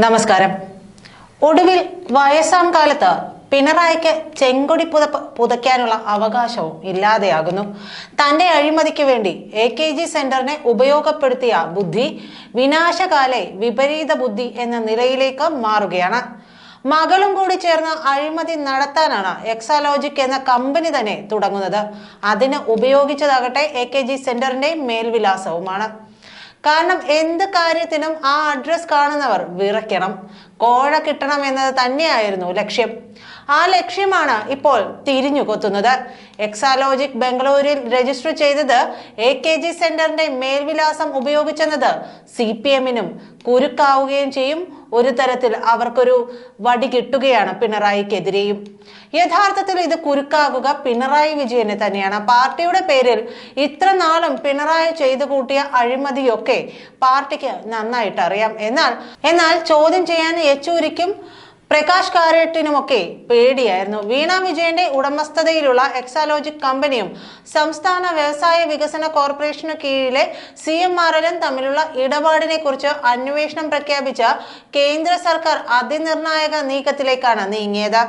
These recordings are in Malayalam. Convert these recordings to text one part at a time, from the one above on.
നമസ്കാരം. ഒടുവിൽ വയസ്സാം കാലത്ത് പിണറായിക്ക് ചെങ്കൊടി പുതപ്പ് പുതയ്ക്കാനുള്ള അവകാശവും ഇല്ലാതെയാകുന്നു. തന്റെ അഴിമതിക്ക് വേണ്ടി എ കെ ജി സെന്ററിനെ ഉപയോഗപ്പെടുത്തിയ ബുദ്ധി വിനാശകാലെ വിപരീത ബുദ്ധി എന്ന നിലയിലേക്ക് മാറുകയാണ്. മകളും കൂടി ചേർന്ന് അഴിമതി നടത്താനാണ് എക്സാലോജിക് എന്ന കമ്പനി തന്നെ തുടങ്ങുന്നത്. അതിന് ഉപയോഗിച്ചതാകട്ടെ എ കെ ജി സെന്ററിന്റെ മേൽവിലാസവുമാണ്. കാരണം എന്ത് കാര്യത്തിനും ആ അഡ്രസ് കാണുന്നവർ വിറയ്ക്കണം. കോഴ കിട്ടണം എന്നത് തന്നെയായിരുന്നു ലക്ഷ്യം. ആ ലക്ഷ്യമാണ് ഇപ്പോൾ തിരിഞ്ഞു കൊത്തുന്നത്. എക്സാലോജിക് ബംഗളൂരിൽ രജിസ്റ്റർ ചെയ്തത് എ കെ ജി സെന്ററിന്റെ മേൽവിലാസം ഉപയോഗിച്ചെന്നത് സി പി എമ്മിനും കുരുക്കാവുകയും ചെയ്യും. ഒരു തരത്തിൽ അവർക്കൊരു വടി കിട്ടുകയാണ് പിണറായിക്കെതിരെയും. യഥാർത്ഥത്തിൽ ഇത് കുരുക്കാവുക പിണറായി വിജയനെ തന്നെയാണ്. പാർട്ടിയുടെ പേരിൽ ഇത്ര നാളും പിണറായി ചെയ്തു കൂട്ടിയ അഴിമതിയൊക്കെ പാർട്ടിക്ക് നന്നായിട്ട് അറിയാം എന്നാൽ എന്നാൽ ചോദ്യം ചെയ്യാൻ യെച്ചൂരിക്കും പ്രകാശ് കാരട്ടിനുമൊക്കെ പേടിയായിരുന്നു. വീണ വിജയന്റെ ഉടമസ്ഥതയിലുള്ള എക്സാലോജിക് കമ്പനിയും സംസ്ഥാന വ്യവസായ വികസന കോർപ്പറേഷനു കീഴിലെ സി എം ആർ എല്ലും തമ്മിലുള്ള ഇടപാടിനെ കുറിച്ച് അന്വേഷണം പ്രഖ്യാപിച്ച കേന്ദ്ര സർക്കാർ അതിനിർണായക നീക്കത്തിലേക്കാണ് നീങ്ങിയത്.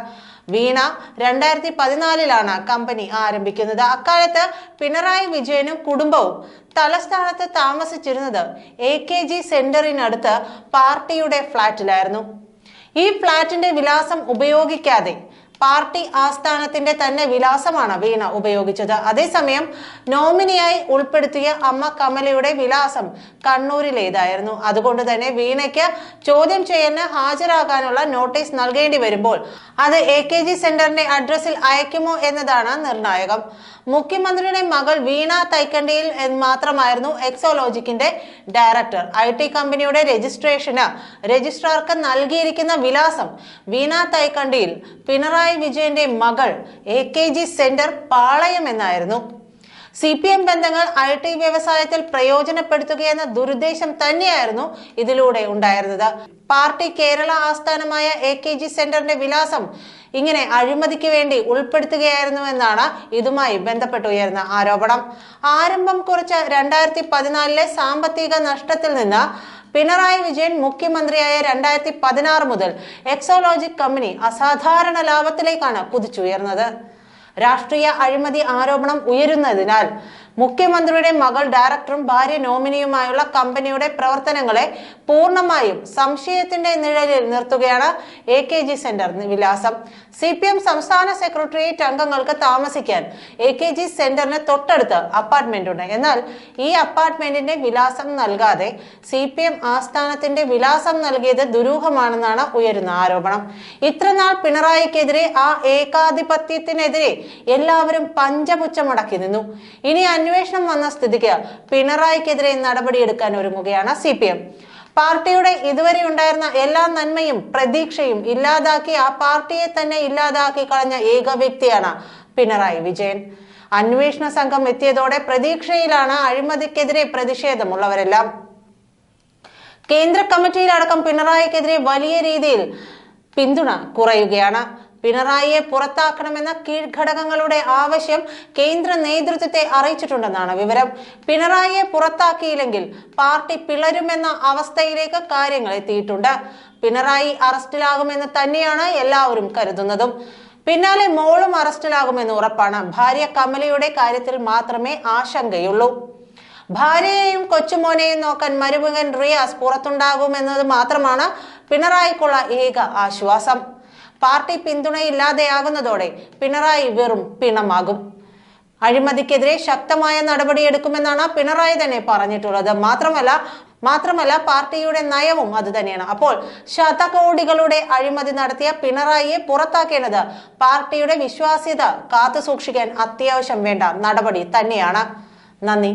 വീണ രണ്ടായിരത്തി പതിനാലിലാണ് കമ്പനി ആരംഭിക്കുന്നത്. അക്കാലത്ത് പിണറായി വിജയനും കുടുംബവും തലസ്ഥാനത്ത് താമസിച്ചിരുന്നത് എ കെ ജി സെന്ററിനടുത്ത് പാർട്ടിയുടെ ഫ്ളാറ്റിലായിരുന്നു. ഈ ഫ്ളാറ്റിന്റെ വിലാസം ഉപയോഗിക്കാതെ പാർട്ടി ആസ്ഥാനത്തിന്റെ തന്നെ വിലാസമാണ് വീണ ഉപയോഗിച്ചത്. അതേസമയം നോമിനിയായി ഉൾപ്പെടുത്തിയ അമ്മ കമലയുടെ വിലാസം കണ്ണൂരിലേതായിരുന്നു. അതുകൊണ്ട് തന്നെ വീണയ്ക്ക് ചോദ്യം ചെയ്യുന്ന ഹാജരാകാനുള്ള നോട്ടീസ് നൽകേണ്ടി വരുമ്പോൾ അത് എ കെ ജി സെന്ററിന്റെ അഡ്രസ്സിൽ അയക്കുമോ എന്നതാണ് നിർണായകം. മുഖ്യമന്ത്രിയുടെ മകൾ വീണ തൈക്കണ്ടിയിൽ മാത്രമായിരുന്നു എക്സോലോജിക്കിന്റെ ഡയറക്ടർ. ഐ ടി കമ്പനിയുടെ രജിസ്ട്രേഷന് രജിസ്ട്രാർക്ക് നൽകിയിരിക്കുന്ന വിലാസം വീണ തൈക്കണ്ടിയിൽ പിണറായി വിജയന്റെ മകൾ A K G centre Palayam എന്നായിരുന്നു. സി പി എം ബന്ധങ്ങൾ ഐ ടി വ്യവസായത്തിൽ പ്രയോജനപ്പെടുത്തുകയെന്ന ദുരുദ്ദേശം തന്നെയായിരുന്നു ഇതിലൂടെ ഉണ്ടായിരുന്നത്. പാർട്ടി കേരള ആസ്ഥാനമായ എ കെ ജി സെന്ററിന്റെ വിലാസം ഇങ്ങനെ അഴിമതിക്ക് വേണ്ടി ഉൾപ്പെടുത്തുകയായിരുന്നുവെന്നാണ് ഇതുമായി ബന്ധപ്പെട്ട് ഉയർന്ന ആരോപണം. ആരംഭം കുറിച്ച രണ്ടായിരത്തി പതിനാലിലെ സാമ്പത്തിക നഷ്ടത്തിൽ നിന്ന് പിണറായി വിജയൻ മുഖ്യമന്ത്രിയായ രണ്ടായിരത്തി പതിനാറ് മുതൽ എക്സോളോജിക് കമ്പനി അസാധാരണ ലാഭത്തിലേക്കാണ് കുതിച്ചുയർന്നത്. രാഷ്ട്രീയ അഴിമതി ആരോപണം ഉയരുന്നതിനാൽ മുഖ്യമന്ത്രിയുടെ മകൾ ഡയറക്ടറും ഭാര്യ നോമിനിയുമായുള്ള കമ്പനിയുടെ പ്രവർത്തനങ്ങളെ പൂർണമായും സംശയത്തിന്റെ നിഴലിൽ നിർത്തുകയാണ് എ കെ ജി സെന്റർ വിലാസം. സി പി എം സംസ്ഥാന സെക്രട്ടേറിയറ്റ് അംഗങ്ങൾക്ക് താമസിക്കാൻ എ കെ ജി സെന്ററിന് തൊട്ടടുത്ത് അപ്പാർട്ട്മെന്റ് ഉണ്ട്. എന്നാൽ ഈ അപ്പാർട്ട്മെന്റിന്റെ വിലാസം നൽകാതെ സി പി എം ആസ്ഥാനത്തിന്റെ വിലാസം നൽകിയത് ദുരൂഹമാണെന്നാണ് ഉയരുന്ന ആരോപണം. ഇത്രനാൾ പിണറായിക്കെതിരെ ആ ഏകാധിപത്യത്തിനെതിരെ എല്ലാവരും പഞ്ചമുച്ചമടക്കി നിന്നു. ഇനി അന്വേഷണം വന്ന സ്ഥിതിക്ക് പിണറായിക്കെതിരെ നടപടിയെടുക്കാൻ ഒരുങ്ങുകയാണ് സി പി എം. പാർട്ടിയുടെ ഇതുവരെ ഉണ്ടായിരുന്ന എല്ലാ നന്മയും പ്രതീക്ഷയും ഇല്ലാതാക്കി ആ പാർട്ടിയെ തന്നെ ഇല്ലാതാക്കി കളഞ്ഞ ഏക വ്യക്തിയാണ് പിണറായി വിജയൻ. അന്വേഷണ സംഘം എത്തിയതോടെ പ്രതീക്ഷയിലാണ് അഴിമതിക്കെതിരെ പ്രതിഷേധമുള്ളവരെല്ലാം. കേന്ദ്ര കമ്മിറ്റിയിലടക്കം പിണറായിക്കെതിരെ വലിയ രീതിയിൽ പിന്തുണ കുറയുകയാണ്. പിണറായിയെ പുറത്താക്കണമെന്ന കീഴ്ഘടകങ്ങളുടെ ആവശ്യം കേന്ദ്ര നേതൃത്വത്തെ അറിയിച്ചിട്ടുണ്ടെന്നാണ് വിവരം. പിണറായിയെ പുറത്താക്കിയില്ലെങ്കിൽ പാർട്ടി പിളരുമെന്ന അവസ്ഥയിലേക്ക് കാര്യങ്ങൾ എത്തിയിട്ടുണ്ട്. പിണറായി അറസ്റ്റിലാകുമെന്ന് തന്നെയാണ് എല്ലാവരും കരുതുന്നതും. പിന്നാലെ മോളും അറസ്റ്റിലാകുമെന്ന് ഉറപ്പാണ്. ഭാര്യ കമലയുടെ കാര്യത്തിൽ മാത്രമേ ആശങ്കയുള്ളൂ. ഭാര്യയെയും കൊച്ചുമോനെയും നോക്കാൻ മരുമകൻ റിയാസ് പുറത്തുണ്ടാകുമെന്നത് മാത്രമാണ് പിണറായിക്കുള്ള ഏക ആശ്വാസം. പാർട്ടി പിന്തുണയില്ലാതെയാകുന്നതോടെ പിണറായി വെറും പിണമാകും. അഴിമതിക്കെതിരെ ശക്തമായ നടപടിയെടുക്കുമെന്നാണ് പിണറായി തന്നെ പറഞ്ഞിട്ടുള്ളത്. മാത്രമല്ല മാത്രമല്ല പാർട്ടിയുടെ നയവും അത് തന്നെയാണ്. അപ്പോൾ ശതകോടികളുടെ അഴിമതി നടത്തിയ പിണറായിയെ പുറത്താക്കേണ്ടത് പാർട്ടിയുടെ വിശ്വാസ്യത കാത്തു സൂക്ഷിക്കാൻ അത്യാവശ്യം വേണ്ട നടപടി തന്നെയാണ്. നന്ദി.